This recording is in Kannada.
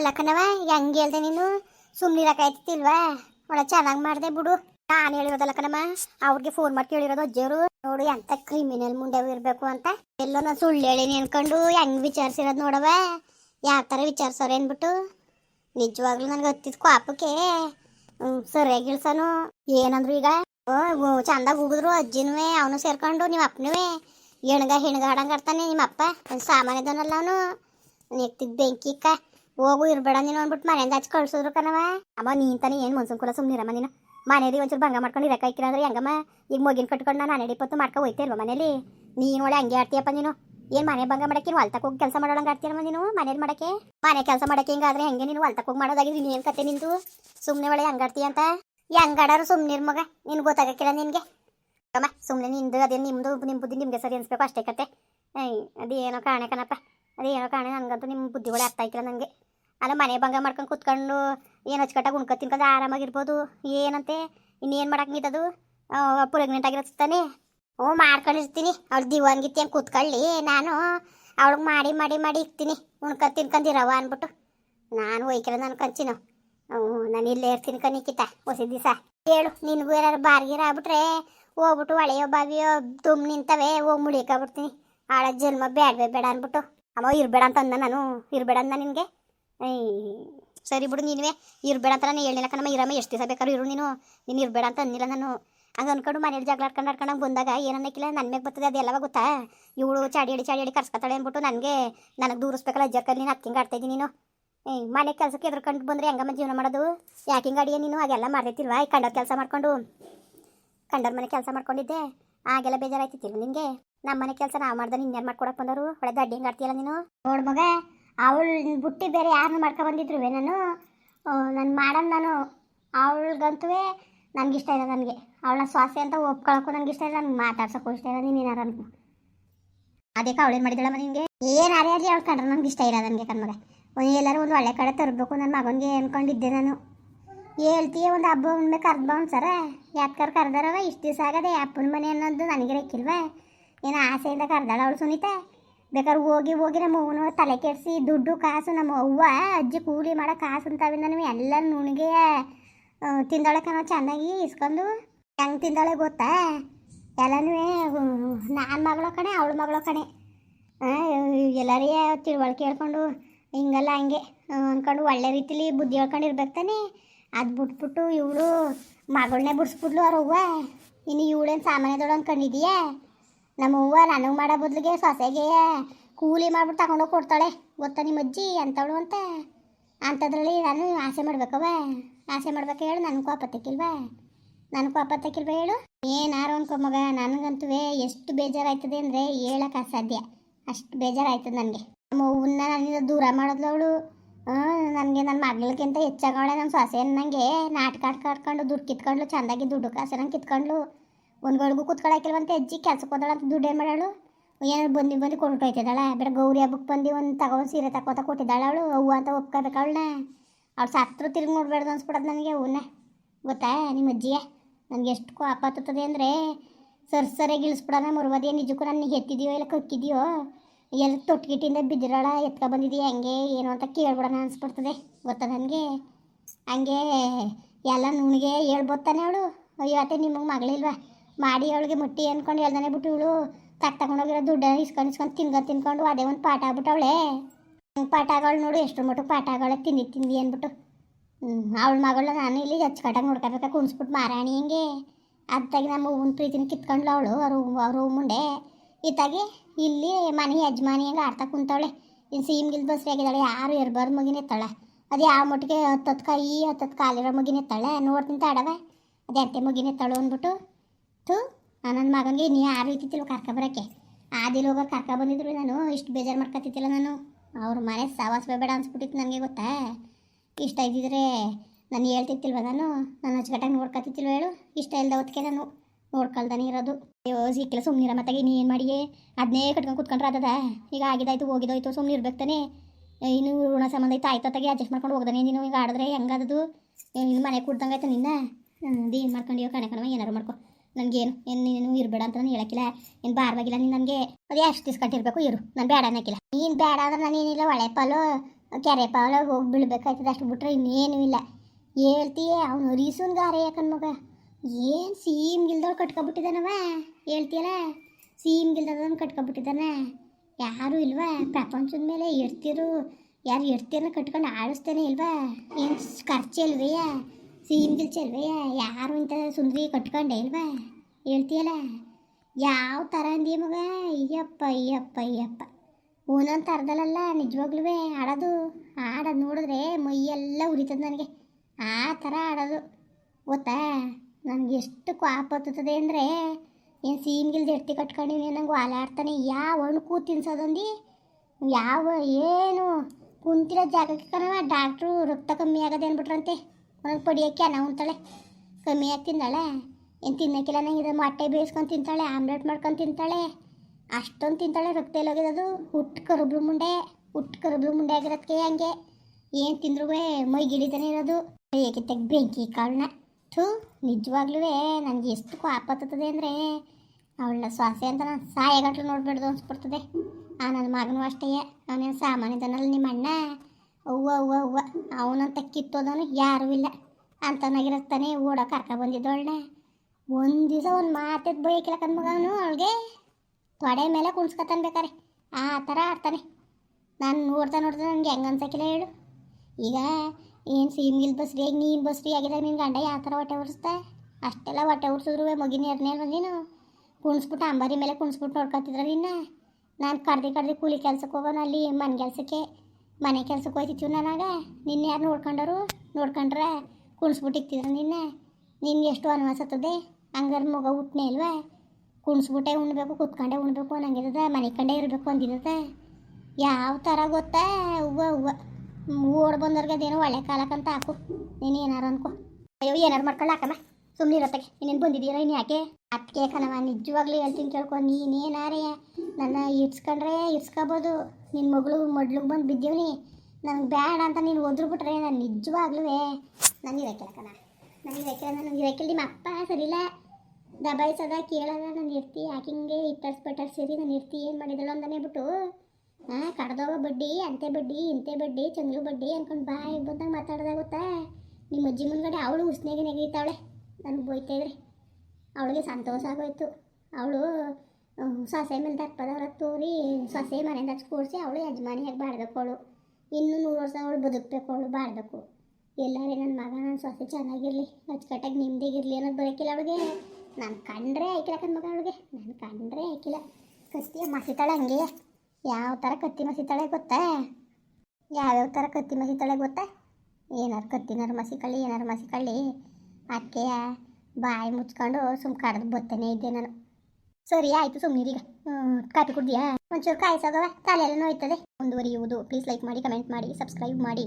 ಅಲ್ಲಕ್ಕನವ ಹೆಂಗ್ ಹೇಳ್ದೆ ನೀನು? ಸುಮ್ಮನಿರಕಾಯ್ತಿಲ್ವಾ ಒಳ್ಳೆ ಚೆನ್ನಾಗಿ ಮಾಡ್ದೆ ಬಿಡು. ನಾನು ಹೇಳಿರೋದಲ್ಲ ಕಣಮ್ಮ ಅವ್ರಿಗೆ ಫೋನ್ ಮಾಡಿ ಕೇಳಿರೋದು ಅಜ್ಜಿಯವರು ನೋಡು ಎಂತ ಕ್ರಿಮಿನಲ್ ಮುಂಡೆ ಇರಬೇಕು ಅಂತ. ಎಲ್ಲೋ ನಾನು ಸುಳ್ಳು ಹೇಳಿನಿ ಅನ್ಕೊಂಡು ಹೆಂಗ್ ವಿಚಾರಿಸಿರೋದು ನೋಡವ ಯಾವ ತರ ವಿಚಾರಿಸೋರು ಏನ್ಬಿಟ್ಟು? ನಿಜವಾಗ್ಲೂ ನನಗೆ ಹತ್ತಿದ ಕಾಪಕ್ಕೆ ಸರಿಯಾಗಿ ಇಳ್ಸನು ಏನಂದ್ರು ಈಗ? ಓ, ಚಂದಾಗ ಹೋಗಿದ್ರು ಅಜ್ಜಿನೂ ಅವನು ಸೇರ್ಕೊಂಡು ನಿಮ್ಮ ಅಪ್ಪನೂ ಹೆಣ್ಗ ಹೆಣ್ಗ ಆಡಂಗ್ ಆಡ್ತಾನೆ ನಿಮ್ಮ ಅಪ್ಪ. ಸಾಮಾನ್ಯದನಲ್ಲ ಅವನು. ನೆಕ್ತಿದ್ ಬೆಂಕಿ ಇಕ್ಕ ಹೋಗು ಇರ್ಬೇಡ ನೀನು ಅಂದ್ಬಿಟ್ಟು ಮನೆಯಿಂದ ಹಚ್ಚಿ ಕಳ್ಸಿದ್ರು ಕಣವ ಅಮ್ಮ, ನೀನ್ ತಾನೇ ಏನು ಮನ್ಸನ್ ಕುಲ ಸುಮ್ಮನಿರಮ್ಮ ನೀನು? ಮನೇಲಿ ಒಂಚೂರು ಭಂಗ ಮಾಡ್ಕೊಂಡು ಇರಕ್ಕೆ ಐಕಿರ ಅಂದ್ರೆ ಹೆಂಗಮ್ಮ? ಈಗ ಮೊಗಿನ ಕಟ್ಕೊಂಡು ನಾನು ಹನ್ನೆರಡು ಇಪ್ಪತ್ತು ಮಾಡ್ಕೊ ಹೋಯ್ತಾ ಇಲ್ವಾ ಮನೇಲಿ? ನೀನು ಒಳ್ಳೆ ಹಂಗೆ ಆಡ್ತೀಯಪ್ಪ ನೀನು. ಏನು ಮನೆ ಭಂಗ ಮಾಡಕ್ಕೆ ಹೊಲ್ತಕ್ಕೆ ಹೋಗಿ ಕೆಲಸ ಮಾಡೋಳಂಗೆ ಆಡ್ತೀರಮ್ಮ ನೀನು ಮನೇಲಿ ಮಾಡಕ್ಕೆ? ಮನೆ ಕೆಲಸ ಮಾಡಕ್ಕೆ ಹಿಂಗಾದ್ರೆ ಹೆಂಗೆ ನೀನು ಹೊಲ್ತಕ್ಕೆ ಹೋಗಿ ಮಾಡೋದಾಗಿದ್ರೆ ನೀನು ಕತೆ ನಿಂದು? ಸುಮ್ಮನೆ ಒಳ್ಳೆ ಹೆಂಗಾಡ್ತೀಯ ಅಂತ? ಹೆಂಗಾಡಾರು ಸುಮ್ಮನಿರ್ ಮಗ ನಿನ್ಗೆ ಗೊತ್ತಾಗಕ್ಕಿಲ್ಲ ನಿನಗೆ. ಅಮ್ಮ ಸುಮ್ಮನೆ ನಿಂದು, ಅದೇ ನಿಮ್ಮದು ನಿಮ್ಮ ಬುದ್ಧಿ ನಿಮಗೆ ಸರಿ ಅನ್ಸ್ಬೇಕು ಅಷ್ಟೇ ಕತೆ. ಅದೇನೋ ಕಾಣೆ ಕಣಪ್ಪ. ಅದೇನೋ ಕಾಣೆ ನನಗಂತೂ ನಿಮ್ಮ ಬುದ್ಧಿಗಳು ಅರ್ಥ ಆಯ್ತಿಲ್ಲ ನನಗೆ ಅಲ್ಲ ಮನೆ ಭಂಗ ಮಾಡ್ಕೊಂಡು ಕುತ್ಕೊಂಡು ಏನು ಹಚ್ಕಟ್ಟಾಗ ಉಣ್ಕೊ ತಿನ್ಕೊಂಡು ಆರಾಮಾಗಿರ್ಬೋದು. ಏನಂತೆ? ಇನ್ನೇನು ಮಾಡಕ್ಕೆ ನಿಂತದು? ಪ್ರೆಗ್ನೆಂಟ್ ಆಗಿರತ್ತಾನೆ. ಹ್ಞೂ, ಮಾಡ್ಕೊಂಡಿರ್ತೀನಿ. ಅವ್ಳು ದಿವಾನ್ಗಿತ್ತಿ ಹಂಗೆ ಕೂತ್ಕೊಳ್ಳಿ. ನಾನು ಅವಳಿಗೆ ಮಾಡಿ ಮಾಡಿ ಮಾಡಿ ಇಕ್ತೀನಿ. ಉಣ್ಕೊ ತಿನ್ಕೊಂಡಿರವ ಅಂದ್ಬಿಟ್ಟು. ನಾನು ಒಯ್ಕಿಲ್ಲ ನಾನು ಕಂಚಿನ ನಾನು ಇಲ್ಲೇ ಇರ್ತೀನಿ ಕನಿಕಿತ ಹೊಸ ದಿವಸ. ಹೇಳು, ನಿನಗೂ ಏನಾರು ಬಾರ್ಗಿರ ಆಗ್ಬಿಟ್ರೆ ಹೋಗ್ಬಿಟ್ಟು ಹೊಳೆಯೋ ಬಾವಿಯೋ ದುಮ್ ನಿಂತವೆ, ಹೋಗಿ ಮುಳಿಯಕ್ಕಾಗ್ಬಿಡ್ತೀನಿ ಆಳ ಜನ್ಮ ಬೇಡ ಬೇಡ ಅಂದ್ಬಿಟ್ಟು. ಅಮ್ಮ, ಇರ್ಬೇಡ ಅಂತ ಅಂದ ನಾನು. ಇರ್ಬೇಡ ಅಂದ ನಿನಗೆ. ಸರಿ ಬಿಡು ನೀನುವೆ ಇರ್ಬೇಡ ಅಂತ ನಾನು ಹೇಳಿಲ್ಲ ಕಣಮ್ಮ, ಇರಮ್ಮ, ಎಷ್ಟು ದಿವಸ ಬೇಕಾದ್ರೂ ಇರು ನೀನು. ನೀನು ಇರ್ಬೇಡ ಅಂತ ಅಂದಿಲ್ಲ ನಾನು. ಹಂಗೆ ಅನ್ಕೊಂಡು ಮನೇಲಿ ಜಗಳ ಆಡ್ಕೊಂಡು ಆಡ್ಕೊಂಡು ಬಂದಾಗ ಏನನ್ನಕ್ಕಿಲ್ಲ ನನ್ನ ಮೇಲೆ ಬರ್ತದೆ ಅದೆಲ್ಲವ ಗೊತ್ತಾ? ಇವಳು ಚಾಡಿ ಅಡಿ ಚಾಡಿ ಅಡಿ ಕರ್ಸ್ಕೊತಾಳೆ ಅಂದ್ಬಿಟ್ಟು ನನಗೆ ನನಗೆ ದೂರಿಸ್ಬೇಕಲ್ಲ ಅಜ್ಜಕ್ಕಲ್ಲಿ ನೀನು ಹತ್ತಿಂಗೆ ಆಡ್ತಾ ಇದ್ದೀನಿ ನೀನು. ಏಯ್ ಮನೆ ಕೆಲಸಕ್ಕೆ ಎದ್ರಕೊಂಡು ಬಂದರೆ ಹೆಂಗಮ್ಮ ಜೀವನ ಮಾಡೋದು? ಯಾಕೆ ಹಿಂಗೆ ಅಡಿಯ ನೀನು? ಹಾಗೆಲ್ಲ ಮಾಡ್ತಿಲ್ವಾ ಈ ಕಂಡರ್ ಕೆಲಸ ಮಾಡ್ಕೊಂಡು. ಕಂಡರ್ ಮನೆ ಕೆಲಸ ಮಾಡ್ಕೊಂಡಿದ್ದೆ. ಆಗೆಲ್ಲ ಬೇಜಾರಾಯ್ತಿತ್ತಿಲ್ಲ ನಿನಗೆ? ನಮ್ಮ ಮನೆ ಕೆಲಸ ನಾವು ಮಾಡ್ದೆ ನಿನ್ನೇನು ಮಾಡ್ಕೊಡಕ್ಕೆ ಬಂದರು? ಒಳ್ಳೆ ಅಡ್ಡಿ ಹಿಂಗೆ ಆಡ್ತೀಯಲ್ಲ ನೀನು? ನೋಡು ಮಗ ಅವಳು ಬುಟ್ಟಿ ಬೇರೆ ಯಾರನ್ನ ಮಾಡ್ಕೊ ಬಂದಿದ್ರು ನಾನು ನಾನು ಮಾಡೋಣ ನಾನು. ಅವಳಿಗಂತೂ ನನಗೆ ಇಲ್ಲ ನನಗೆ. ಅವಳ ಸ್ವಾಸೆ ಅಂತ ಒಪ್ಕೊಳಕ್ಕೂ ನನಗೆ ಇಷ್ಟ ಇಲ್ಲ, ನನಗೆ ಮಾತಾಡ್ಸೋಕ್ಕೂ ಇಷ್ಟ ಇಲ್ಲ, ನೀನು ಏನಾರು ಅನ್ಕೊ. ಅದಕ್ಕೆ ಅವಳೇನು ಮಾಡಿದಳಮ್ಮ ನಿನಗೆ ಏನಾರೇ ಆಗಲಿ ಅವಳು ಕಂಡ್ರೆ ನನಗೆ ಇಷ್ಟ ಇಲ್ಲ ನನಗೆ ಕಣ್ಮಗ. ಒಂದು ಎಲ್ಲರೂ ಒಂದು ಒಳ್ಳೆ ಕಡೆ ತರಬೇಕು ನನ್ನ ಮಗನಿಗೆ ಅನ್ಕೊಂಡಿದ್ದೆ ನಾನು. ಹೇಳ್ತೀಯ ಒಂದು ಹಬ್ಬ ಉಣ್ಮೆ ಕರ್ದ ಸರ? ಯಾತ್ಕರ್ ಕರ್ದಾರವ? ಇಷ್ಟು ದಿವಸ ಆಗದೆ ಅಪ್ಪನ ಮನೆ ಅನ್ನೋದು ನನಗೆ ರೆಕ್ಕಿಲ್ವ ಏನೋ ಆಸೆಯಿಂದ ಕರ್ದಾಳ ಅವಳು ಸುನೀತಾ? ಬೇಕಾದ್ರೆ ಹೋಗಿ ಹೋಗಿ ನಮ್ಮ ಅವ್ವನ ತಲೆ ಕೆಡಿಸಿ ದುಡ್ಡು ಕಾಸು ನಮ್ಮ ಅವ್ವ, ಅಜ್ಜಿ ಕೂಲಿ ಮಾಡೋ ಕಾಸು ಅಂತಾವಿಂದ ನನಗೆ ಎಲ್ಲ ನುಣಿಗೆ ತಿಂದಾಳೆ ಕಣ ಚೆನ್ನಾಗಿ ಇಸ್ಕೊಂಡು ಹೆಂಗೆ ತಿಂದಾಳೆ ಗೊತ್ತಾ? ಎಲ್ಲನೂ ನಾನು ಮಗಳ ಕಣೆ, ಅವಳ ಮಗಳ ಕಣೆ. ಎಲ್ಲರಿಗೆ ತಿಳುವಳಿಕೆ ಹೇಳ್ಕೊಂಡು ಹಿಂಗಲ್ಲ ಹಂಗೆ ಅಂದ್ಕೊಂಡು ಒಳ್ಳೆ ರೀತಿಲಿ ಬುದ್ಧಿ ಹೇಳ್ಕೊಂಡಿರ್ಬೇಕು ತಾನೆ. ಅದು ಬಿಟ್ಬಿಟ್ಟು ಇವಳು ಮಗಳನ್ನೇ ಬಿಡಿಸ್ಬಿಡ್ಲು ಅವ್ರ ಅವ್ವ. ಇನ್ನು ಇವಳೇನು ಸಾಮಾನ್ಯದಳು ಅನ್ಕೊಂಡಿದೀಯಾ ನಮ್ಮ ಅವ್ವ ನನಗೆ ಮಾಡೋ ಬದಲಿಗೆ ಸೊಸೆಗೆ ಕೂಲಿ ಮಾಡ್ಬಿಟ್ಟು ತಗೊಂಡೋಗಿ ಕೊಡ್ತಾಳೆ. ಗೊತ್ತಾ ನಿಮ್ಮ ಅಜ್ಜಿ? ಅಂತವಳು ಅಂತ. ಅಂಥದ್ರಲ್ಲಿ ನಾನು ಆಸೆ ಮಾಡ್ಬೇಕವ ಆಸೆ ಮಾಡ್ಬೇಕು ಹೇಳು, ನನಗೆ ಕೋಪ ನನಗೂ ತೆಕ್ಕಿಲ್ವಾ ಹೇಳು? ಏನಾರು ಅನ್ಕೊ ಮಗ ನನಗಂತೂ ಎಷ್ಟು ಬೇಜಾರಾಯ್ತದೆ ಅಂದರೆ ಹೇಳಕ್ಕೆ ಅಸಾಧ್ಯ. ಅಷ್ಟು ಬೇಜಾರಾಯ್ತದೆ ನನಗೆ. ನಮ್ಮ ಅವ್ವನ್ನ ನನ್ನಿಂದ ದೂರ ಮಾಡಿದ್ಲು ಅವಳು. ನನಗೆ ನನ್ನ ಮಗಳಿಗಿಂತ ಹೆಚ್ಚಾಗವಳೆ ನನ್ನ ಸೊಸೆ ನನಗೆ ನಾಟಕ ಕಾಡ್ಕೊಂಡು ದುಡ್ಡು ಕಿತ್ಕೊಂಡ್ಲು ಚೆಂದಾಗಿ ದುಡ್ಡು ಕಾಸು ನಂಗೆ ಕಿತ್ಕೊಂಡ್ಲು ಒಂದ್ಗಳಿಗೂ ಅಂತ ಅಜ್ಜಿ ಕೆಲ್ಸಕ್ಕೆ ಹೋದಳ ಅಂತ ದುಡ್ಡು ಏನು ಮಾಡಾಳು ಏನಾದ್ರು ಬಂದು ಬಂದು ಕೊಟ್ಟು ಹೋಯ್ತಿದ್ದಾಳೆ. ಬೇರೆ ಗೌರಿ ಹಬ್ಬಕ್ಕೆ ಬಂದು ಒಂದು ತಗೊಂಡು ಸೀರೆ ತಗೋತ ಕೊಟ್ಟಿದ್ದಾಳೆ ಅವಳು. ಹೂವು ಅಂತ ಒಪ್ಕೋಬೇಕು ಅವಳನ್ನ. ಅವಳು ಸತ್ರು ತಿರುಗಿ ನೋಡ್ಬೇಡ್ದು ಅನ್ಸ್ಬಿಡೋದು ನನಗೆ ಅವನ್ನ ಗೊತ್ತಾ ನಿಮ್ಮ ಅಜ್ಜಿಯ ನನಗೆ ಎಷ್ಟು ಕೋಪ ಹತ್ತುತ್ತದೆ ಅಂದರೆ ಸರ್ ಸರಿಯಾಗಿ ಇಳಿಸ್ಬಿಡೋಣ ಮುರುವದೇ ನಿಜಕ್ಕೂ ನನಗೆ ಎತ್ತಿದೆಯೋ ಇಲ್ಲ ಕಕ್ಕಿದೆಯೋ? ಎಲ್ಲ ತೊಟ್ಟಿಗಿಟ್ಟಿಂದ ಬಿದ್ದಿರೋಳ, ಎತ್ಕೊ ಬಂದಿದೆಯಾ ಹಂಗೆ, ಏನು ಅಂತ ಕೇಳ್ಬಿಡೋಣ ಅನ್ಸ್ಬಿಡ್ತದೆ. ಗೊತ್ತಾ ನನಗೆ? ಹಂಗೆ ಎಲ್ಲ ನುಣಿಗೆ ಹೇಳ್ಬೋತಾನೆ ಅವಳು. ಅಯ್ಯೋ, ಅತ್ತೆ ನಿಮಗೆ ಮಗಳಿಲ್ವಾ? ಮಾಡಿ ಅವಳಿಗೆ ಮುಟ್ಟಿ ಅಂದ್ಕೊಂಡು ಹೇಳ್ದಾನೆ ಬಿಟ್ಟು ಇವಳು ತಕ್ ತಗೊಂಡೋಗಿರೋ ದುಡ್ಡು ಇಸ್ಕೊಂಡು ಇಸ್ಕೊಂಡು ತಿನ್ಕೊಂಡು ತಿನ್ಕೊಂಡು ಅದೇ ಒಂದು ಪಾಠ ಆಗ್ಬಿಟ್ಟವಳೆ ಪಾಠ ಆಗೋಳು ನೋಡು ಎಷ್ಟು ಮಟ್ಟಿಗೆ ಪಾಠ ಆಗೋಳೆ ತಿಂದು ತಿಂದಿ ಅಂದ್ಬಿಟ್ಟು. ಅವಳ ಮಗಳು ನಾನು ಇಲ್ಲಿ ಹಚ್ಕಟ್ಟಾಗ ನೋಡ್ಕೋಬೇಕು ಕುಣಿಸ್ಬಿಟ್ಟು ಮಾರಾಣಿ ಹಿಂಗೆ. ಅದಾಗಿ ನಮ್ಮ ಹೂವಿನ ಪ್ರೀತಿನ ಕಿತ್ಕೊಂಡ್ಲು ಅವಳು, ಅವ್ರ ಅವ್ರ ಮುಂಡೆ ಇತ್ತಾಗಿ ಇಲ್ಲಿ ಮನೆ ಯಜಮಾನಿ ಹಂಗೆ ಆಡ್ತಾ ಕುಂತವಳೆ. ಇನ್ನು ಸೀಮ್ಗಿಲ್ ಬಸ್ ಆಗಿದ್ದಾಳೆ, ಯಾರು ಇರಬಾರ್ದು ಮಗಿನ ಎತ್ತಾಳೆ ಅದು ಯಾವ ಮಟ್ಟಿಗೆ ಹತ್ತತ್ತು ಕೈ ಹತ್ತತ್ತು ಕಾಲಿರೋ ಮಗಿನ ಎತ್ತಾಳೆ ನೋಡ್ತೀನಿ ಅದೇ ಅತ್ತೆ ಮಗಿನೆತ್ತಾಳು ಅಂದ್ಬಿಟ್ಟು ಥೂ ನನ್ನ ಮಗನಿಗೆ ನೀ ಯಾರು ರೀತಿತ್ತಿಲ್ಲ ಕರ್ಕೊಬರಕ್ಕೆ. ಆದಿಲ್ ಹೋಗೋ ಕರ್ಕೊ ಬಂದಿದ್ರು ನಾನು, ಇಷ್ಟು ಬೇಜಾರು ಮಾಡ್ಕೊತಿದ್ದಿಲ್ಲ ನಾನು. ಅವ್ರ ಮನೆ ಸವಾಸ ಬೇಡ ಅನ್ಸ್ಬಿಟ್ಟಿತ್ತು ನನಗೆ ಗೊತ್ತಾ? ಇಷ್ಟ ಇದ್ದಿದ್ರೆ ನಾನು ಹೇಳ್ತಿತ್ತಿಲ್ವ ನಾನು? ನಾನು ಅಚ್ಚುಕಟ್ಟಾಗಿ ನೋಡ್ಕೊತಿತ್ತಿಲ್ವ ಹೇಳು? ಇಷ್ಟ ಇಲ್ಲದ ಹೊತ್ತಿಗೆ ನಾನು ನೋಡ್ಕೊಳ್ದಾನೆ ಇರೋದು. ಅಯ್ಯೋ ಸಿಕ್ಕಿಲ್ಲ ಸುಮ್ಮನಿರ ಮತ್ತಾಗಿ ನೀ ಏನು ಮಾಡಿಯೇ? ಅದನ್ನೇ ಕಟ್ಕೊಂಡು ಕುತ್ಕೊಂಡ್ರೆ ಅದದ? ಈಗ ಆಗಿದಾಯ್ತು, ಹೋಗಿದೋಯ್ತು ಸುಮ್ಮನೆ ಇರ್ಬೇಕು ಇನ್ನು ಋಣ ಸಂಬಂಧ ಇತ್ತು, ಆಯ್ತು ಅತ್ತಾಗಿ ಅಡ್ಜಸ್ಟ್ ಮಾಡ್ಕೊಂಡು ಹೋಗ್ದಾನೆ ನೀನು. ಈಗ ಆಡಿದ್ರೆ ಹೆಂಗದು ಇನ್ನು ಮನೆ ಕೂಡ್ದಂಗೆ ಆಯ್ತು ನಿನ್ನ ಏನು ಮಾಡ್ಕೊಂಡಿಯೋ ಕಣೆ ಕಣವ ಏನಾರು ಮಾಡ್ಕೊ. ನನಗೇನು, ಏನು ನೀನು ಇರಬೇಡ ಅಂತ ನಾನು ಹೇಳಕ್ಕಿಲ್ಲ. ಏನು ಬಾರ್ಬಾಗಿಲ್ಲ ನೀನು ನನಗೆ ಅದೇ ದಿವ್ಸ ಕಟ್ಟಿರ್ಬೇಕು, ಇರು. ನಾನು ಬೇಡ ಅನ್ನಕ್ಕಿಲ್ಲ. ನೀನು ಬೇಡ ಅಂದ್ರೆ ನಾನು ಏನಿಲ್ಲ ಒಳೆ ಪಾಲು, ಕೆರೆ ಪಾಲು ಹೋಗಿ ಬೀಳ್ಬೇಕಾಯ್ತದೆ. ಅಷ್ಟು ಬಿಟ್ರೆ ಇನ್ನೇನು ಇಲ್ಲ. ಹೇಳ್ತೀಯ, ಅವನು ರೀಸೂನ್ ಗಾರೆ ಯಾಕನ್ ಮಗ? ಏನು ಸೀಮ್ ಗಿಲ್ದವ್ರು ಕಟ್ಕೊಬಿಟ್ಟಿದ್ದಾನವ? ಹೇಳ್ತೀಯಲ್ಲ? ಸೀಮ್ ಗಿಲ್ದವನ್ ಕಟ್ಕೊಬಿಟ್ಟಿದ್ದಾನೆ? ಯಾರು ಇಲ್ವಾ? ಪ್ರಪಂಚದ ಮೇಲೆ ಎಡ್ತಿರು ಯಾರು ಎಡ್ತಿರನ್ನ ಕಟ್ಕೊಂಡು ಆಡಿಸ್ತೇನೆ ಇಲ್ವಾ? ಏನು ಖರ್ಚೆ ಇಲ್ವಯ್ಯ ಸೀಮ್ ಗಿಲ್ಚಲ್ವಯ್ಯ ಯಾರು ಇಂಥ ಸುಂದ್ರಿ ಕಟ್ಕೊಂಡೆ ಇಲ್ವಾ? ಹೇಳ್ತೀಯಲ್ಲ? ಯಾವ ಥರ ಅಂದಿ ಮಗ? ಅಯ್ಯಪ್ಪ ಅಯ್ಯಪ್ಪ ಅಯ್ಯಪ್ಪ. ಒಂದೊಂದು ಥರದಲ್ಲ ನಿಜವಾಗ್ಲೂ ಆಡೋದು. ಆಡೋದು ನೋಡಿದ್ರೆ ಮೈಯೆಲ್ಲ ಉರಿತದೆ ನನಗೆ. ಆ ಥರ ಆಡೋದು. ಗೊತ್ತಾ? ನನಗೆ ಎಷ್ಟು ಕ್ವಾಪ ಅಂದರೆ ಏನು ಸೀಮ್ಗಿಲ್ದು ಎಡ್ತಿ ಕಟ್ಕೊಂಡಿನಿ ನಂಗೆ ಆಡ್ತಾನೆ ಯಾವ ಅಣುಕು ತಿನ್ಸೋದಂದು ಯಾವ, ಏನು? ಕುಂತಿರೋ ಜಾಗಕ್ಕೆ ಕಣವ ಡಾಕ್ಟ್ರು ರಕ್ತ ಕಮ್ಮಿ ಆಗೋದೆ ಅಂದ್ಬಿಟ್ರಂತೆ. ಒಂದೊಂದು ಪಡಿಯೋಕ್ಕೆ ಅನ್ನ ಉಂತಾಳೆ ಕಮ್ಮಿ ಆಗಿ ತಿಂದಾಳೆ. ಏನು ತಿನ್ನೋಕ್ಕಿಲ್ಲ ನಂಗೆ ಮೊಟ್ಟೆ ಬೇಯಿಸ್ಕೊಂಡು ತಿಂತಾಳೆ, ಆಮ್ಲೆಟ್ ಮಾಡ್ಕೊಂಡು ತಿಂತಾಳೆ. ಅಷ್ಟೊಂದು ತಿಂತಾಳೆ ರಕ್ತ ಎಲ್ಲೋಗಿರೋದು ಹುಟ್ಟು ಕರುಬ್ರು ಮುಂಡೆ ಹುಟ್ಟು ಕರುಬ್ರು ಮುಂಡೆ ಆಗಿರೋದಕ್ಕೆ ಹಂಗೆ. ಏನು ತಿಂದ್ರೂ ಮೈ ಗಿಳಿತಾನೆ ಇರೋದು. ಏಕೆ ತೆಗ್ ಬೆಂಕಿ ಕಾಳನ್ನ ಥೂ ನಿಜವಾಗ್ಲೂ ನನಗೆ ಎಷ್ಟು ಕಾಪತ್ತದೆ ಅಂದರೆ ಅವಳನ್ನ ಸ್ವಾಸೆ ಅಂತ ನಾನು ಸಾಯಗಟ್ಲು ನೋಡ್ಬಿಡ್ದು ಅನ್ಸ್ಬಿಡ್ತದೆ. ಆ ನನ್ನ ಮಗನೂ ಅಷ್ಟೇ. ಅವನೇನು ಸಾಮಾನ್ಯದನಲ್ಲ ನಿಮ್ಮ ಅಣ್ಣ ಅವ್ವ ಅವ್ವ ಅವ್ವ ಅವನಂತ ಕಿತ್ತೋದವನು ಯಾರೂ ಇಲ್ಲ ಅಂತನಾಗಿರತ್ತಾನೆ ಓಡೋ ಕರ್ಕ ಬಂದಿದ್ದೋಳ್ನೆ. ಒಂದು ದಿವಸ ಒಂದು ಮಾತೆದ್ ಬೈಕಿಲ್ಲ ಕಣ್ಮಗ ಅವನು, ಅವಳಿಗೆ ತೊಡೆ ಮೇಲೆ ಕುಣ್ಸ್ಕೊತಾನೆ ಬೇಕಾರೆ ಆ ಥರ ಆಡ್ತಾನೆ. ನಾನು ನೋಡ್ತಾ ನೋಡ್ತಾ ನನಗೆ ಹೆಂಗೆ ಅನ್ಸಕ್ಕಿಲ್ಲ ಹೇಳು. ಈಗ ಏನು ಸೀಮ್ಗಿಲ್ ಬಸ್ರಿ ಈಗ ನೀನು ಬಸ್ರಿ ಆಗಿದೆ ನಿನ್ನ ಗಂಡ ಯಾವ ಥರ ಹೊಟ್ಟೆ ಉರಿಸ್ತಾ? ಅಷ್ಟೆಲ್ಲ ಹೊಟ್ಟೆ ಉರ್ಸಿದ್ರು ಮಗಿನ ಎರಡನೇ ನೀನು? ಕುಣಿಸ್ಬಿಟ್ಟು ಅಂಬಾರಿ ಮೇಲೆ ಕುಣಿಸ್ಬಿಟ್ಟು ನೋಡ್ಕೊತಿದ್ರ ನಿನ್ನ? ನಾನು ಕಡ್ದು ಕಡ್ದು ಕೂಲಿ ಕೆಲ್ಸಕ್ಕೆ ಹೋಗೋಣ ಅಲ್ಲಿ ಮನೆ ಕೆಲಸಕ್ಕೆ. ಮನೆ ಕೆಲ್ಸಕ್ಕೆ ಹೋಯ್ತಿತ್ತು ನನಗೆ. ನಿನ್ನ ಯಾರು ನೋಡ್ಕೊಂಡರು? ನೋಡ್ಕೊಂಡ್ರೆ ಕುಣಿಸ್ಬಿಟ್ಟು ನಿನ್ನೆ. ನಿನ್ಗೆ ಎಷ್ಟು ಅನ್ವಾಸತ್ತದೆ ಹಂಗಾರೆ ಮಗ ಹುಟ್ಟನೆ ಇಲ್ವಾ? ಕುಣಿಸ್ಬಿಟ್ಟೆ ಉಣ್ಬೇಕು, ಕುತ್ಕೊಂಡೆ ಉಣ್ಬೇಕು ಅನ್ನಂಗಿರ್ತದೆ ಮನೆ ಕಂಡೇ ಇರಬೇಕು ಅಂದಿರ್ತದೆ ಯಾವ ಥರ ಗೊತ್ತಾ? ಹೂವ ಹೂವ ಓಡ್ ಬಂದವ್ರಿಗೆ ಅದೇನೋ ಒಳ್ಳೆ ಕಾಲಕ್ಕಂತ ಹಾಕು. ನೀನು ಏನಾರು ಅನ್ಕೋ. ಅಯ್ಯೋ, ಏನಾರು ಮಾಡ್ಕೊಂಡು ಹಾಕಮ್ಮ. ಸುಮ್ಮನೆ ಇರತ್ತೆ ಇನ್ನೇನು ಬಂದಿದ್ದೀರ ಇನ್ನು ಯಾಕೆ? ಅದಕ್ಕೆ ಕಣವ ನಿಜವಾಗ್ಲೂ ಹೇಳ್ತೀನಿ ಕೇಳ್ಕೊ. ನೀನೇನಾರೇ ನನ್ನ ಇರ್ಸ್ಕೊಂಡ್ರೆ ಇಡ್ಸ್ಕೊಬೋದು ನಿನ್ನ ಮಗಳು ಮೊದ್ಲು ಬಂದು ಬಿದ್ದೀವ್ನಿ. ನನಗೆ ಬೇಡ ಅಂತ ನೀನು ಒದ್ರು ಬಿಟ್ರೆ ನಾನು ನಿಜವಾಗ್ಲೂ ನಾನು ಇರಕ್ಕಿಲ್ಲ ಕಣ. ನಾನು ಇರಕ್ಕಿಲ್ಲ ನಾನು ಇರಕ್ಕಿಲ್ಲ ನಿಮ್ಮ ಅಪ್ಪ ಸರಿಲ್ಲ ದಬಾಯಿಸದ ಕೇಳಲ್ಲ ನಾನು ಇರ್ತಿ. ಯಾಕಿಂಗೆ ಇಟ್ಟರ್ಸ್ ಪಟ್ಟರ್ಸ್ ಸೇರಿ ನಾನು ಇರ್ತಿ. ಏನು ಮಾಡಿದಳು ಅಂತಾನೆ ಬಿಟ್ಟು. ಹಾಂ, ಕಡ್ದವ ಬಡ್ಡಿ, ಅಂತೆ ಬಡ್ಡಿ, ಇಂತೆ ಬಡ್ಡಿ, ಚಂದ್ರು ಬಡ್ಡಿ ಅನ್ಕೊಂಡು ಬಾಯಿ ಬಂದಾಗ ಮಾತಾಡ್ದಾಗ ಗೊತ್ತಾ? ನಿಮ್ಮ ಅಜ್ಜಿ ಮುಂದ್ಗಡೆ ಅವಳು ಉಸ್ನೆಗೆ ನೆಗೀತಾವಳೆ ನನಗೆ ಬೈತಾ ಇದ್ರಿ. ಅವಳಿಗೆ ಸಂತೋಷ ಆಗೋಯ್ತು. ಅವಳು ಸೊಸೆ ಮೇಲೆ ದಪ್ಪದವ್ರ ತೋರಿ ಸೊಸೆ ಮನೆಯಿಂದ ಕೂರಿಸಿ ಅವಳು ಯಜಮಾನಿಯಾಗಿ ಬಾಳ್ಬೇಕು ಅವಳು ಇನ್ನೂ ನೂರು ವರ್ಷ ಅವಳು ಬದುಕಬೇಕು ಅವಳು ಬಾಳ್ಬೇಕು. ಎಲ್ಲರೇ ನನ್ನ ಮಗ ನನ್ನ ಸೊಸೆ ಚೆನ್ನಾಗಿರಲಿ, ಅಚ್ಚುಕಟ್ಟಾಗಿ ನೆಮ್ಮದಿಗಿರಲಿ ಅನ್ನೋದು ಬರೋಕ್ಕಿಲ್ಲ ಅವಳಿಗೆ. ನಾನು ಕಂಡ್ರೆ ಆಯ್ಕಿಲ್ಲ ಕಣ್ ಮಗ ಅವಳಿಗೆ. ನಾನು ಕಂಡ್ರೆ ಆಯ್ಕಿಲ್ಲ. ಕಸ್ತಿಯ ಮಸಿತಾಳೆ ಹಂಗೆ. ಯಾವ ಥರ ಕತ್ತಿ ಮಸಿತಾಳೆ ಗೊತ್ತಾ? ಯಾವ್ಯಾವ ಥರ ಕತ್ತಿ ಮಸಿತಾಳೆ ಗೊತ್ತಾ? ಏನಾರು ಕತ್ತಿನಾರು ಮಸಿಕಳ್ಳಿ, ಏನಾರು ಮಸಿಕಳ್ಳಿ. ಅದಕ್ಕೆ ಬಾಯಿ ಮುಚ್ಕೊಂಡು ಸುಮ್ ಕಡ್ದು ಬತ್ತನೇ ಇದ್ದೆ ನಾನು. ಸರಿ, ಆಯ್ತು ಆಯಿತು ಸುಮ್ಮನಿರೀಗ ಕಾಫಿ ಕುಡ್ದಿಯಾ? ಒಂಚೂರು ಕಾಯಿಸೋಗವ? ತಲೆಲ್ಲ ನೋಯ್ತದೆ. ಮುಂದುವರಿಯುವುದು. ಪ್ಲೀಸ್ ಲೈಕ್ ಮಾಡಿ ಕಮೆಂಟ್ ಮಾಡಿ ಸಬ್ಸ್ಕ್ರೈಬ್ ಮಾಡಿ.